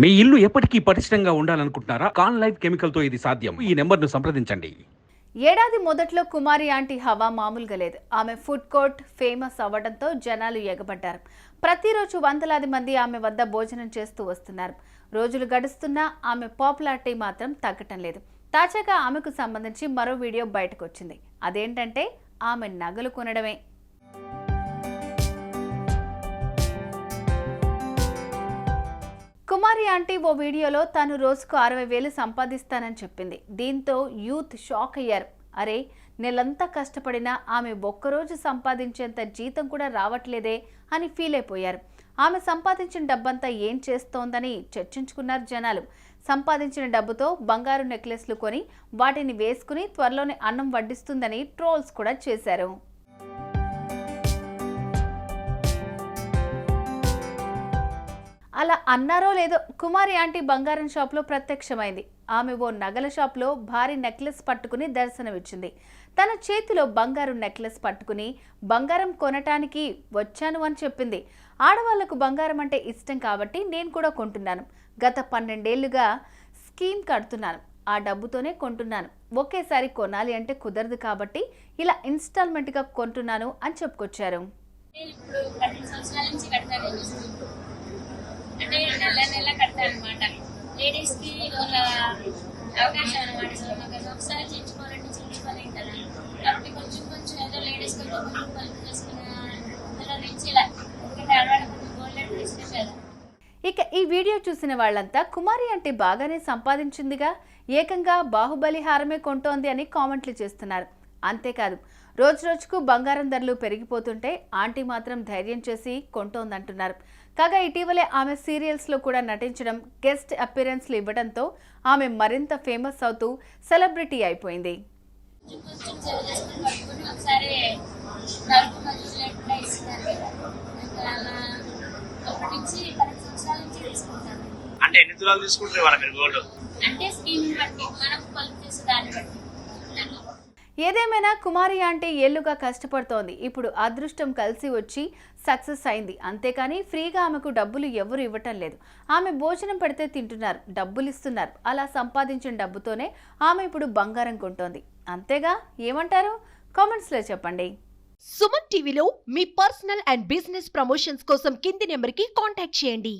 మీ ఇల్లు ఎప్పటికీ పటిష్టంగా ఉండాలనుకుంటున్నారా? కాన్ లైఫ్ కెమికల్తో ఇది సాధ్యం. ఈ నెంబర్ను సంప్రదించండి. ఏడాది మొదట్లో కుమారి ఆంటీ హవా మామూలుగా లేదు. ఆమె ఫుడ్ కోర్ట్ ఫేమస్ అవ్వడంతో జనాలు ఎగబడ్డారు. ప్రతిరోజు వందలాది మంది ఆమె వద్ద భోజనం చేస్తూ వస్తున్నారు. రోజులు గడుస్తున్నా ఆమె పాపులారిటీ మాత్రం తగ్గటం లేదు. తాజాగా ఆమెకు సంబంధించి మరో వీడియో బయటకు వచ్చింది అదేంటంటే ఆమె నగలు కొనడమే. కుమారి ఆంటీ ఓ వీడియోలో తాను రోజుకు అరవై వేలు సంపాదిస్తానని చెప్పింది. దీంతో యూత్ షాక్ అయ్యారు. అరే నెలంతా కష్టపడినా ఆమె ఒక్కరోజు సంపాదించేంత జీతం కూడా రావట్లేదే అని ఫీల్ అయిపోయారు. ఆమె సంపాదించిన డబ్బంతా ఏం చేస్తోందని చర్చించుకున్నారు జనాలు. సంపాదించిన డబ్బుతో బంగారు నెక్లెస్లు కొని వాటిని వేసుకుని త్వరలోనే అన్నం వడ్డిస్తుందని ట్రోల్స్ కూడా చేశారు. అలా అన్నారో లేదో కుమారి ఆంటీ బంగారం షాప్లో ప్రత్యక్షమైంది. ఆమె ఓ నగల షాప్లో భారీ నెక్లెస్ పట్టుకుని దర్శనమిచ్చింది. తన చేతిలో బంగారు నెక్లెస్ పట్టుకుని బంగారం కొనటానికి వచ్చాను అని చెప్పింది. ఆడవాళ్ళకు బంగారం అంటే ఇష్టం కాబట్టి నేను కూడా కొంటున్నాను. గత పన్నెండేళ్ళుగా స్కీమ్ కడుతున్నాను. ఆ డబ్బుతోనే కొంటున్నాను. ఒకేసారి కొనాలి అంటే కుదరదు కాబట్టి ఇలా ఇన్స్టాల్మెంట్గా కొంటున్నాను అని చెప్పుకొచ్చారు. అంటే నెల నెల కడతాను అనమాట లేడీస్కి ఒక అవకాశం అనమాట సో మాకు ఒకసారి చేయించుకోవాలంటే చేయించుకోలేం కదా. కాబట్టి కొంచెం కొంచెం ఏదో లేడీస్ కొంచెం కొంచెం పలుపు చేసుకున్న నుంచి ఇలా ఎందుకంటే అలవాటు కొంచెం గోల్డ్ ఇష్టం కదా. ఇక ఈ వీడియో చూసిన వాళ్ళంతా కుమారి అంటే బాగానే సంపాదించిందిగా ఏకంగా బాహుబలి హారమే కొంటోంది అని కామెంట్లు చేస్తున్నారు. అంతేకాదు రోజు రోజుకు బంగారం ధరలు పెరిగిపోతుంటే ఆంటీ మాత్రం ధైర్యం చేసి కొంటోందంటున్నారు. కాగా ఇటీవలే ఆమె సీరియల్స్లో కూడా నటించడం గెస్ట్ అపిరెన్స్లు ఇవ్వడంతో ఆమె మరింత ఫేమస్ అవుతూ సెలబ్రిటీ అయిపోయింది. అంటే ఎన్ని తులాలు తీసుకుంటారు మీరు గోల్డ్? అంటే స్కీమ్ బట్టి. మనం పలుపు చేసే దాన్ని బట్టి అట్లా. ఏదేమైనా కుమారి అంటే ఏళ్ళుగా కష్టపడుతోంది. ఇప్పుడు అదృష్టం కలిసి వచ్చి సక్సెస్ అయింది. అంతేకాని ఫ్రీగా ఆమెకు డబ్బులు ఎవరు ఇవ్వటం లేదు. ఆమె భోజనం పెడితే తింటున్నారు డబ్బులు ఇస్తున్నారు. అలా సంపాదించిన డబ్బుతోనే ఆమె ఇప్పుడు బంగారం కొంటోంది. అంతేగా? ఏమంటారు? కామెంట్స్లో చెప్పండి. సుమన్ టీవీలో మీ పర్సనల్ అండ్ బిజినెస్ ప్రమోషన్స్ కోసం కింది నెంబర్కి కాంటాక్ట్ చేయండి.